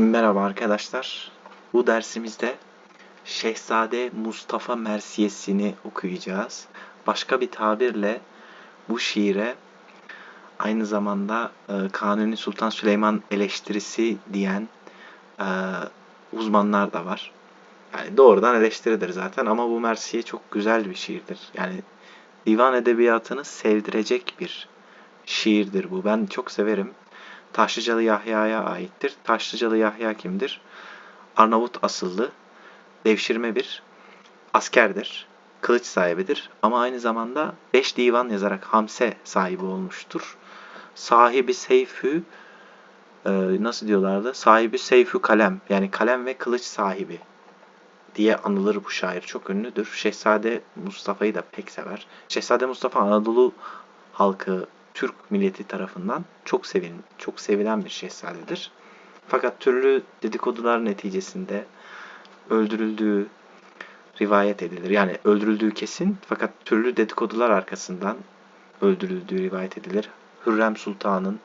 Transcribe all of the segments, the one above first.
Merhaba arkadaşlar. Bu dersimizde Şehzade Mustafa Mersiyesini okuyacağız. Başka bir tabirle bu şiire aynı zamanda e, Kanuni Sultan Süleyman eleştirisi diyen e, uzmanlar da var. Yani doğrudan eleştiridir zaten ama bu Mersiye çok güzel bir şiirdir. Yani divan edebiyatını sevdirecek bir şiirdir bu. Ben çok severim. Taşlıcalı Yahya'ya aittir. Taşlıcalı Yahya kimdir? Arnavut asıllı, devşirme bir askerdir. Kılıç sahibidir. Ama aynı zamanda beş divan yazarak Hamse sahibi olmuştur. Sahibi Seyfü e, nasıl diyorlardı? Sahibi Seyfü kalem. Yani kalem ve kılıç sahibi diye anılır bu şair. Çok ünlüdür. Şehzade Mustafa'yı da pek sever. Şehzade Mustafa Anadolu halkı Türk milleti tarafından çok sevin, çok sevilen bir şehzadedir. Fakat türlü dedikodular neticesinde öldürüldüğü rivayet edilir. Yani öldürüldüğü kesin fakat türlü dedikodular arkasından öldürüldüğü rivayet edilir. Hürrem Sultan'ın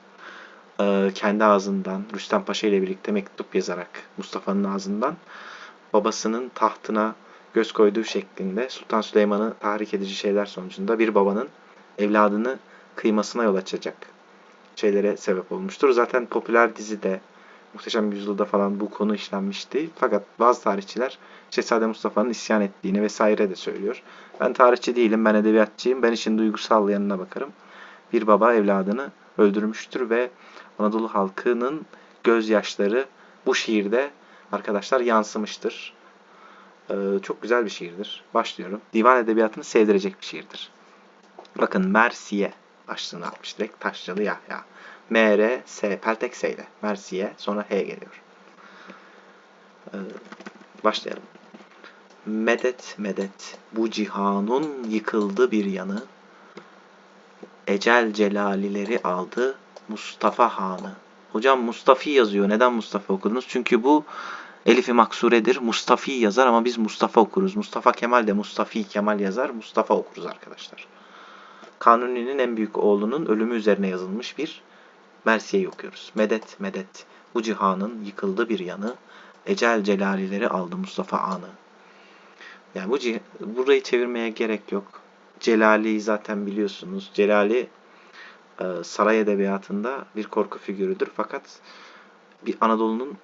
e, kendi ağzından Rüstem Paşa ile birlikte mektup yazarak Mustafa'nın ağzından babasının tahtına göz koyduğu şeklinde Sultan Süleyman'ı tahrik edici şeyler sonucunda bir babanın evladını kıymasına yol açacak şeylere sebep olmuştur. Zaten popüler dizide Muhteşem Yüzyılda falan bu konu işlenmişti. Fakat bazı tarihçiler Şehzade Mustafa'nın isyan ettiğini vesaire de söylüyor. Ben tarihçi değilim, ben edebiyatçıyım. Ben işin duygusal yanına bakarım. Bir baba evladını öldürmüştür ve Anadolu halkının gözyaşları bu şiirde arkadaşlar yansımıştır. Ee, çok güzel bir şiirdir. Başlıyorum. Divan edebiyatını sevdirecek bir şiirdir. Bakın Mersiye başlığını atmış direkt Taşcalı Yahya. M, R, S, peltek S ile. Mersiye sonra H geliyor. Ee, başlayalım. Medet medet bu cihanun yıkıldı bir yanı. Ecel celalileri aldı Mustafa Hanı. Hocam Mustafi yazıyor. Neden Mustafa okudunuz? Çünkü bu Elifi maksuredir. Mustafi yazar ama biz Mustafa okuruz. Mustafa Kemal de Mustafi Kemal yazar. Mustafa okuruz arkadaşlar. Kanuni'nin en büyük oğlunun ölümü üzerine yazılmış bir Mersiye'yi okuyoruz. Medet medet bu cihanın yıkıldı bir yanı ecel celalileri aldı Mustafa Anı. Yani bu burayı çevirmeye gerek yok. Celali zaten biliyorsunuz. Celali e, saray edebiyatında bir korku figürüdür. Fakat bir Anadolu'nun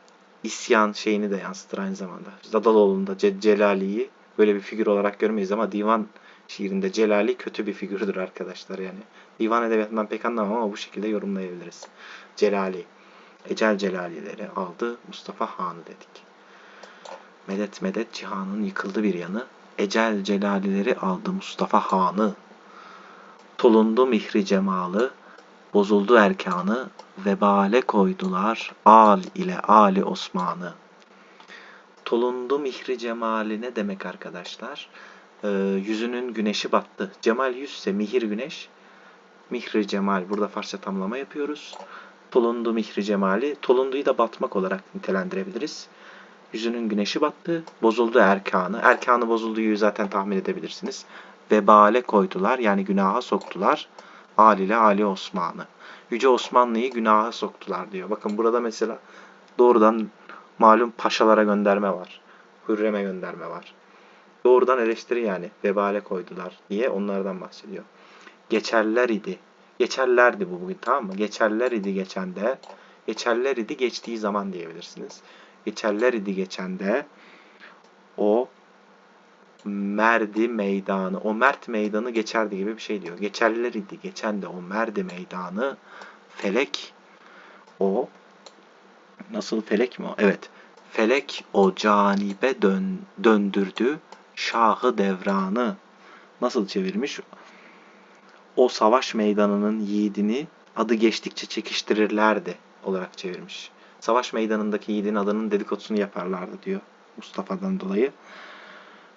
isyan şeyini de yansıtır aynı zamanda. Zadaloğlu'nda Celali'yi böyle bir figür olarak görmeyiz ama divan şiirinde Celali kötü bir figürdür arkadaşlar yani. Divan edebiyatından pek anlamam ama bu şekilde yorumlayabiliriz. Celali. Ecel Celalileri aldı Mustafa Han'ı dedik. Medet medet cihanın yıkıldı bir yanı. Ecel Celalileri aldı Mustafa Han'ı. Tolundu mihri cemalı, bozuldu erkanı, vebale koydular al ile Ali Osman'ı. Tolundu mihri cemali ne demek arkadaşlar? E, yüzünün güneşi battı. Cemal yüzse mihir güneş. Mihri cemal. Burada Farsça tamlama yapıyoruz. Tolundu mihri cemali. Tolunduyu da batmak olarak nitelendirebiliriz. Yüzünün güneşi battı. Bozuldu erkanı. Erkanı bozulduğu zaten tahmin edebilirsiniz. Vebale koydular. Yani günaha soktular. Ali ile Ali Osman'ı. Yüce Osmanlı'yı günaha soktular diyor. Bakın burada mesela doğrudan malum paşalara gönderme var. Hürrem'e gönderme var. Doğrudan eleştiri yani. Vebale koydular diye onlardan bahsediyor. Geçerler idi. Geçerlerdi bu bugün tamam mı? Geçerler idi geçende. Geçerler idi geçtiği zaman diyebilirsiniz. Geçerler idi geçende. O merdi meydanı. O mert meydanı geçerdi gibi bir şey diyor. Geçerler idi geçende o merdi meydanı. Felek o nasıl felek mi o? Evet. Felek o canibe dön, döndürdü şahı devranı nasıl çevirmiş? O savaş meydanının yiğidini adı geçtikçe çekiştirirlerdi olarak çevirmiş. Savaş meydanındaki yiğidin adının dedikodusunu yaparlardı diyor Mustafa'dan dolayı.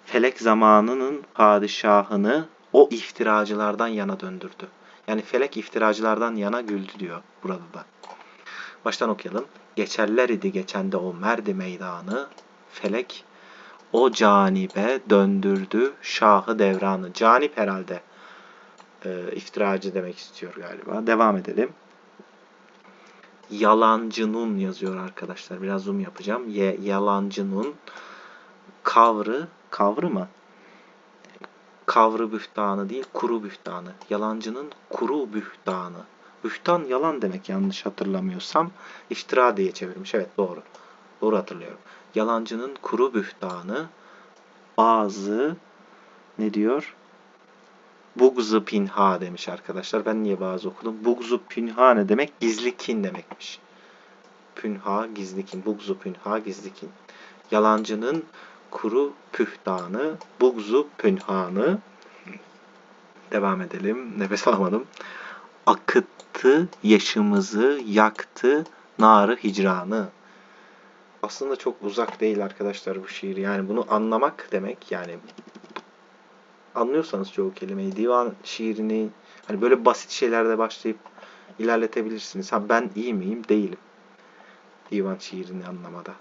Felek zamanının padişahını o iftiracılardan yana döndürdü. Yani felek iftiracılardan yana güldü diyor burada da. Baştan okuyalım. Geçerler idi geçende o merdi meydanı. Felek o canibe döndürdü şahı devranı. Canip herhalde e, iftiracı demek istiyor galiba. Devam edelim. Yalancının yazıyor arkadaşlar. Biraz zoom yapacağım. Ye, yalancının kavrı, kavrı mı? Kavrı bühtanı değil, kuru bühtanı. Yalancının kuru bühtanı. Bühtan yalan demek yanlış hatırlamıyorsam. İftira diye çevirmiş. Evet doğru. Doğru hatırlıyorum. Yalancının kuru bühtanı bazı ne diyor? Bugzu pinha demiş arkadaşlar. Ben niye bazı okudum? Bugzu pinha ne demek? Gizli kin demekmiş. Pünha gizli kin. Bugzu pünha gizli kin. Yalancının kuru pühtanı, bugzu pünhanı. Devam edelim. Nefes alamadım. Akıttı yaşımızı, yaktı narı hicranı. Aslında çok uzak değil arkadaşlar bu şiir. Yani bunu anlamak demek yani anlıyorsanız çoğu kelimeyi divan şiirini hani böyle basit şeylerde başlayıp ilerletebilirsiniz. Ha ben iyi miyim? Değilim. Divan şiirini anlamada.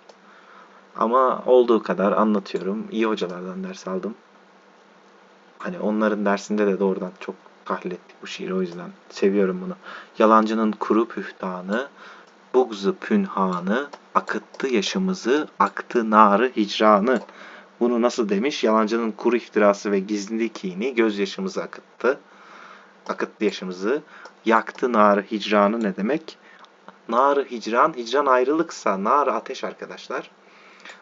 Ama olduğu kadar anlatıyorum. İyi hocalardan ders aldım. Hani onların dersinde de doğrudan çok tahlil ettik bu şiiri o yüzden seviyorum bunu. Yalancının kuru pühtanı, bugzu pünhanı, akıttı yaşımızı, aktı narı hicranı. Bunu nasıl demiş? Yalancının kuru iftirası ve gizli kini gözyaşımızı akıttı. Akıttı yaşımızı. Yaktı narı hicranı ne demek? Narı hicran, hicran ayrılıksa narı ateş arkadaşlar.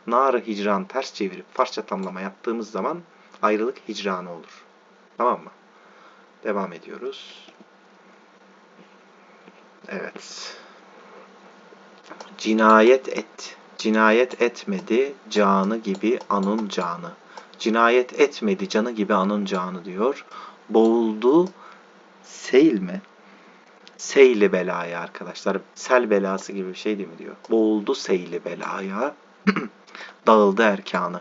Narı hicran ters çevirip Farsça tamlama yaptığımız zaman ayrılık hicranı olur. Tamam mı? Devam ediyoruz. Evet. Cinayet et. Cinayet etmedi canı gibi anın canı. Cinayet etmedi canı gibi anın canı diyor. Boğuldu seyil mi? Seyli belaya arkadaşlar. Sel belası gibi bir şey değil mi diyor. Boğuldu seyli belaya. Dağıldı erkanı.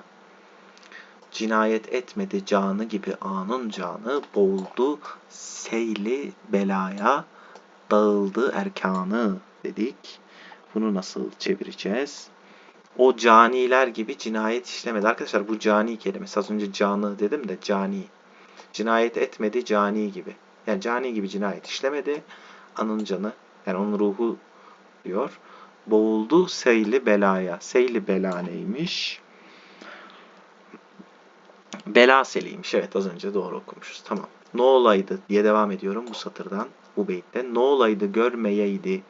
Cinayet etmedi canı gibi anın canı. Boğuldu seyli belaya. Dağıldı erkanı dedik. Bunu nasıl çevireceğiz? O caniler gibi cinayet işlemedi. Arkadaşlar bu cani kelimesi. Az önce canı dedim de cani. Cinayet etmedi cani gibi. Yani cani gibi cinayet işlemedi. Anın canı. Yani onun ruhu diyor. Boğuldu seyli belaya. Seyli bela neymiş? Bela seliymiş. Evet az önce doğru okumuşuz. Tamam. Ne olaydı diye devam ediyorum bu satırdan. Bu beytte. Ne olaydı görmeyeydi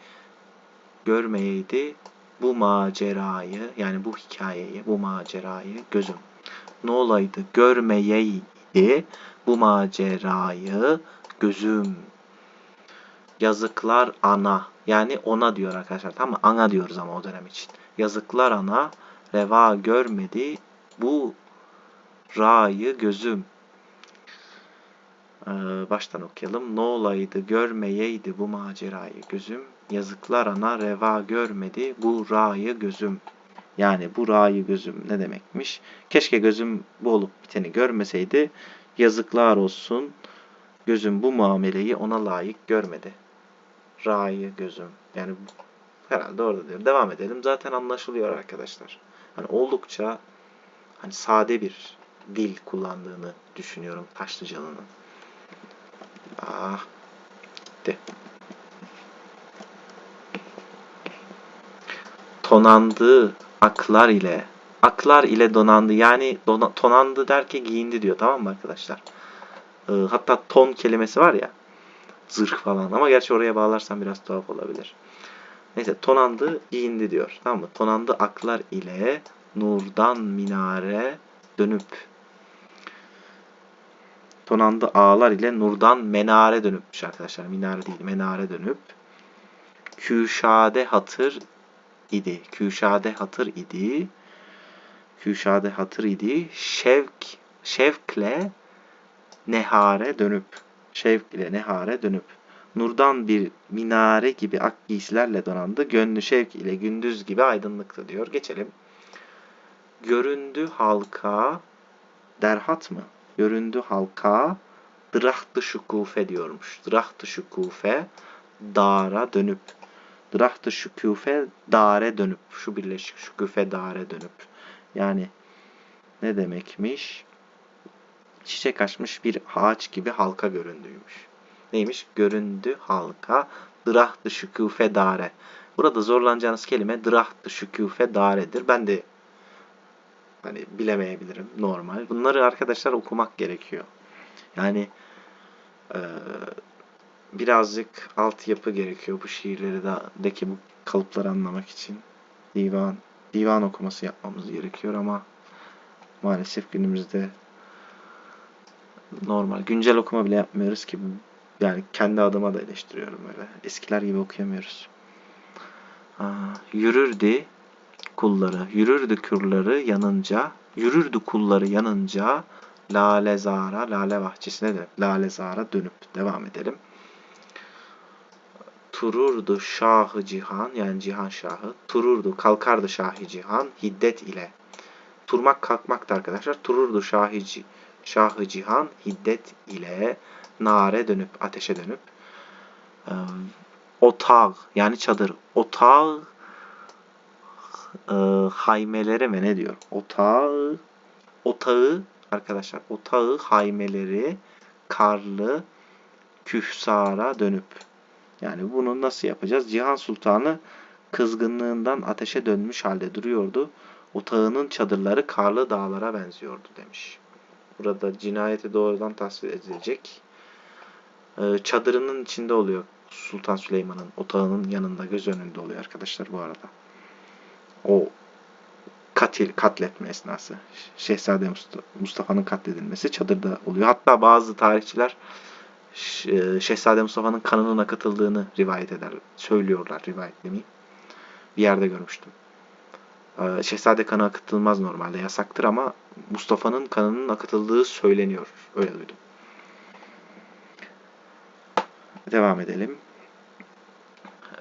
görmeyeydi bu macerayı yani bu hikayeyi, bu macerayı gözüm. Ne olaydı görmeyeydi bu macerayı gözüm. Yazıklar ana yani ona diyor arkadaşlar tamam? Ana diyoruz ama o dönem için. Yazıklar ana reva görmedi bu ra'yı gözüm. Ee, baştan okuyalım. Ne olaydı görmeyeydi bu macerayı gözüm. Yazıklar ana reva görmedi bu ra'yı gözüm. Yani bu ra'yı gözüm ne demekmiş? Keşke gözüm bu olup biteni görmeseydi. Yazıklar olsun. Gözüm bu muameleyi ona layık görmedi. Ra'yı gözüm. Yani herhalde orada diyor. Devam edelim. Zaten anlaşılıyor arkadaşlar. Hani oldukça hani sade bir dil kullandığını düşünüyorum Taşlıcalı'nın. Ah. De. Tonandığı aklar ile aklar ile donandı. Yani dona, tonandı derken giyindi diyor. Tamam mı arkadaşlar? Ee, hatta ton kelimesi var ya. Zırh falan. Ama gerçi oraya bağlarsam biraz tuhaf olabilir. Neyse tonandı giyindi diyor. Tamam mı? Tonandı aklar ile nurdan minare dönüp tonandı ağlar ile nurdan menare dönüpmüş arkadaşlar. Minare değil, menare dönüp. Küşade hatır idi. Küşade hatır idi. Küşade hatır idi. Şevk, şevkle nehare dönüp. Şevk ile nehare dönüp. Nurdan bir minare gibi ak giysilerle donandı. Gönlü şevk ile gündüz gibi aydınlıktı diyor. Geçelim. Göründü halka derhat mı? göründü halka dırahtı şukufe diyormuş. Dırahtı şukufe dara dönüp. Dırahtı şukufe dare dönüp. Şu birleşik şukufe dare dönüp. Yani ne demekmiş? Çiçek açmış bir ağaç gibi halka göründüymüş. Neymiş? Göründü halka dırahtı şukufe dare. Burada zorlanacağınız kelime drahtı, şüküfe, daredir. Ben de hani bilemeyebilirim normal. Bunları arkadaşlar okumak gerekiyor. Yani e, birazcık altyapı gerekiyor bu şiirleri de deki bu kalıpları anlamak için. Divan divan okuması yapmamız gerekiyor ama maalesef günümüzde normal güncel okuma bile yapmıyoruz ki yani kendi adıma da eleştiriyorum öyle. Eskiler gibi okuyamıyoruz. Aa, yürürdü kulları, yürürdü kürleri yanınca, yürürdü kulları yanınca Lalezara, Lale Bahçesi'ne de Lalezara dönüp devam edelim. Tururdu Şahı Cihan yani Cihan Şahı. Tururdu kalkardı Şahı Cihan hiddet ile. Turmak kalkmaktı arkadaşlar. Tururdu Şahı, Şahı Cihan hiddet ile nare dönüp ateşe dönüp e, otağ yani çadır otağ e, haymeleri mi ne diyor? Otağı otağı arkadaşlar otağı haymeleri karlı kühsara dönüp yani bunu nasıl yapacağız? Cihan Sultanı kızgınlığından ateşe dönmüş halde duruyordu. Otağının çadırları karlı dağlara benziyordu demiş. Burada cinayeti doğrudan tasvir edilecek. Ee, çadırının içinde oluyor Sultan Süleyman'ın otağının yanında göz önünde oluyor arkadaşlar bu arada. O katil katletme esnası. Şehzade Mustafa'nın katledilmesi çadırda oluyor. Hatta bazı tarihçiler Şehzade Mustafa'nın kanının akıtıldığını rivayet eder. Söylüyorlar rivayet demeyeyim. Bir yerde görmüştüm. E, Şehzade kanı akıtılmaz normalde yasaktır ama Mustafa'nın kanının akıtıldığı söyleniyor. Öyle duydum. Devam edelim.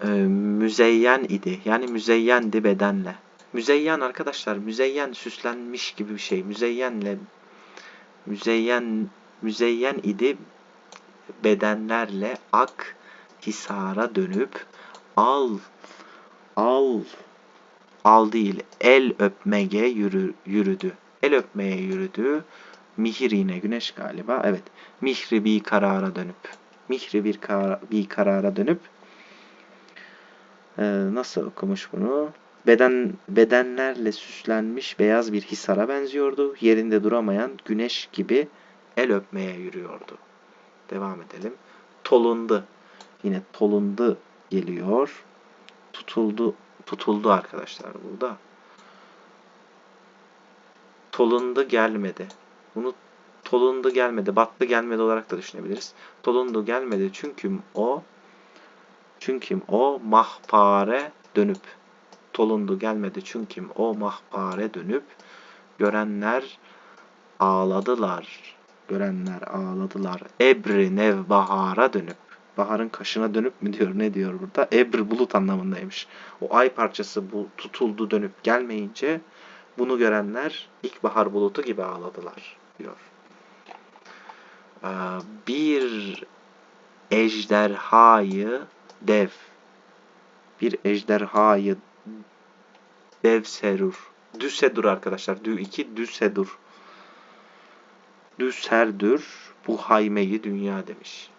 Ee, müzeyyen idi. Yani müzeyyendi bedenle. Müzeyyen arkadaşlar, müzeyyen süslenmiş gibi bir şey. Müzeyyenle müzeyyen müzeyyen idi bedenlerle ak hisara dönüp al al al değil el öpmeye yürü, yürüdü. El öpmeye yürüdü. Mihir yine güneş galiba. Evet. Mihri bir karara dönüp. Mihri bir, kar, bir karara dönüp ee, nasıl okumuş bunu? Beden bedenlerle süslenmiş beyaz bir hisara benziyordu. Yerinde duramayan güneş gibi el öpmeye yürüyordu. Devam edelim. Tolundu. Yine tolundu geliyor. Tutuldu. Tutuldu arkadaşlar burada. Tolundu gelmedi. Bunu tolundu gelmedi, battı gelmedi olarak da düşünebiliriz. Tolundu gelmedi çünkü o çünkü o mahpare dönüp tolundu gelmedi çünkü o mahpare dönüp görenler ağladılar. Görenler ağladılar. Ebri nev bahara dönüp baharın kaşına dönüp mü diyor ne diyor burada? Ebr bulut anlamındaymış. O ay parçası bu tutuldu dönüp gelmeyince bunu görenler ilkbahar bulutu gibi ağladılar diyor. Ee, bir ejderhayı dev bir ejderhayı dev serur. Düsedur arkadaşlar. Dü 2 düsedur. Düserdür bu haymeyi dünya demiş.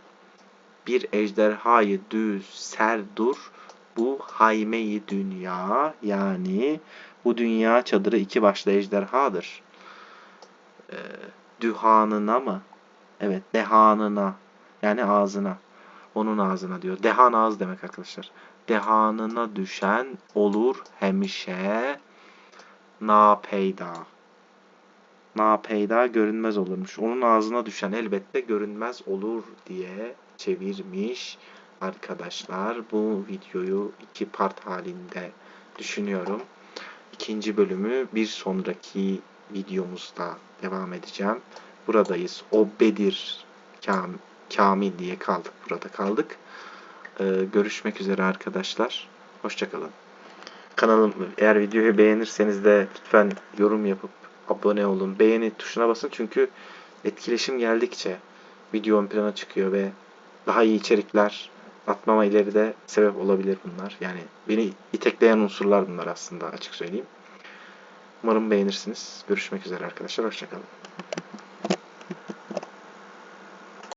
Bir ejderhayı düz serdur bu haymeyi dünya yani bu dünya çadırı iki başlı ejderhadır. Ee, dühanına mı? Evet dehanına yani ağzına. Onun ağzına diyor. Dehan ağız demek arkadaşlar. Dehanına düşen olur hemişe napeyda. Napeyda görünmez olurmuş. Onun ağzına düşen elbette görünmez olur diye çevirmiş arkadaşlar. Bu videoyu iki part halinde düşünüyorum. İkinci bölümü bir sonraki videomuzda devam edeceğim. Buradayız. O Bedir Kam Kamil diye kaldık. Burada kaldık. Ee, görüşmek üzere arkadaşlar. Hoşçakalın. Kanalım eğer videoyu beğenirseniz de lütfen yorum yapıp abone olun. Beğeni tuşuna basın çünkü etkileşim geldikçe video ön plana çıkıyor ve daha iyi içerikler atmama ileride sebep olabilir bunlar. Yani beni itekleyen unsurlar bunlar aslında açık söyleyeyim. Umarım beğenirsiniz. Görüşmek üzere arkadaşlar. Hoşçakalın.